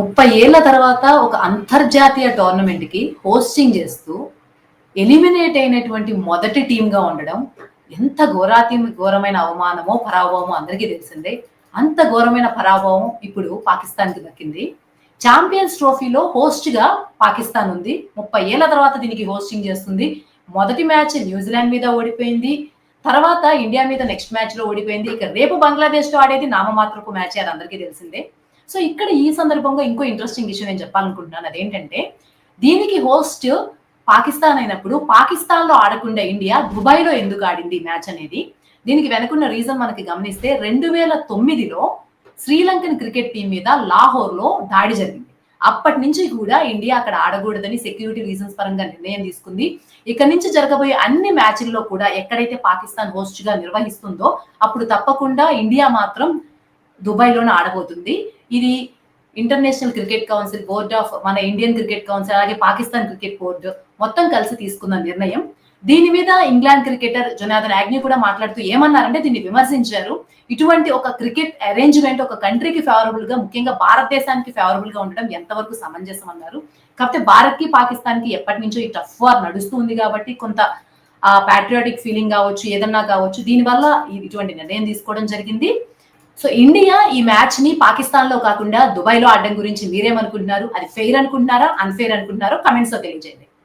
ముప్పై ఏళ్ళ తర్వాత ఒక అంతర్జాతీయ టోర్నమెంట్కి హోస్టింగ్ చేస్తూ ఎలిమినేట్ అయినటువంటి మొదటి టీంగా ఉండడం ఎంత ఘోరాతి ఘోరమైన అవమానమో పరాభవమో అందరికీ తెలిసిందే. అంత ఘోరమైన పరాభవం ఇప్పుడు పాకిస్తాన్కి దక్కింది. ఛాంపియన్స్ ట్రోఫీలో హోస్ట్గా పాకిస్తాన్ ఉంది. ముప్పై ఏళ్ళ తర్వాత దీనికి హోస్టింగ్ చేస్తుంది. మొదటి మ్యాచ్ న్యూజిలాండ్ మీద ఓడిపోయింది. తర్వాత ఇండియా మీద నెక్స్ట్ మ్యాచ్లో ఓడిపోయింది. ఇక రేపు బంగ్లాదేశ్తో ఆడేది నామమాత్రపు మ్యాచ్ అది అందరికీ తెలిసిందే. సో ఇక్కడ ఈ సందర్భంగా ఇంకో ఇంట్రెస్టింగ్ విషయం నేను చెప్పాలనుకుంటున్నాను. అదేంటంటే దీనికి హోస్ట్ పాకిస్తాన్ అయినప్పుడు పాకిస్తాన్లో ఆడకుండా ఇండియా దుబాయ్లో ఎందుకు ఆడింది మ్యాచ్ అనేది? దీనికి వెనుకున్న రీజన్ మనకి గమనిస్తే రెండు వేల తొమ్మిదిలో శ్రీలంకన్ క్రికెట్ టీం మీద లాహోర్లో దాడి జరిగింది. అప్పటి నుంచి కూడా ఇండియా అక్కడ ఆడకూడదని సెక్యూరిటీ రీజన్స్ పరంగా నిర్ణయం తీసుకుంది. ఇక్కడ నుంచి జరగబోయే అన్ని మ్యాచ్ల్లో కూడా ఎక్కడైతే పాకిస్తాన్ హోస్ట్గా నిర్వహిస్తుందో అప్పుడు తప్పకుండా ఇండియా మాత్రం దుబాయ్లోనే ఆడబోతుంది. ఇది international cricket council board of మన ఇండియన్ క్రికెట్ కౌన్సిల్ అలాగే పాకిస్తాన్ క్రికెట్ బోర్డు మొత్తం కలిసి తీసుకున్న నిర్ణయం. దీని మీద ఇంగ్లాండ్ క్రికెటర్ జొనాథన్ యాగ్ని కూడా మాట్లాడుతూ ఏమన్నారంటే దీన్ని విమర్శించారు. ఇటువంటి ఒక క్రికెట్ అరేంజ్మెంట్ ఒక కంట్రీకి ఫేవరబుల్గా ముఖ్యంగా భారతదేశానికి ఫేవరబుల్గా ఉండడం ఎంతవరకు సమంజసం అన్నారు కాకపోతే భారత్కి పాకిస్తాన్కి ఎప్పటి నుంచో ఈ టఫ్ వార్ నడుస్తుంది కాబట్టి కొంత ఆ పాట్రియాటిక్ ఫీలింగ్ కావచ్చు ఏదన్నా కావచ్చు దీనివల్ల ఇటువంటి నిర్ణయం తీసుకోవడం జరిగింది. సో ఇండియా ఈ మ్యాచ్ని పాకిస్తాన్లో కాకుండా దుబాయ్లో ఆడడం గురించి మీరేమనుకుంటున్నారు? అది ఫెయిర్ అనుకుంటున్నారా? అన్ఫెయిర్ అనుకుంటున్నారో కమెంట్స్లో తెలియజేయండి.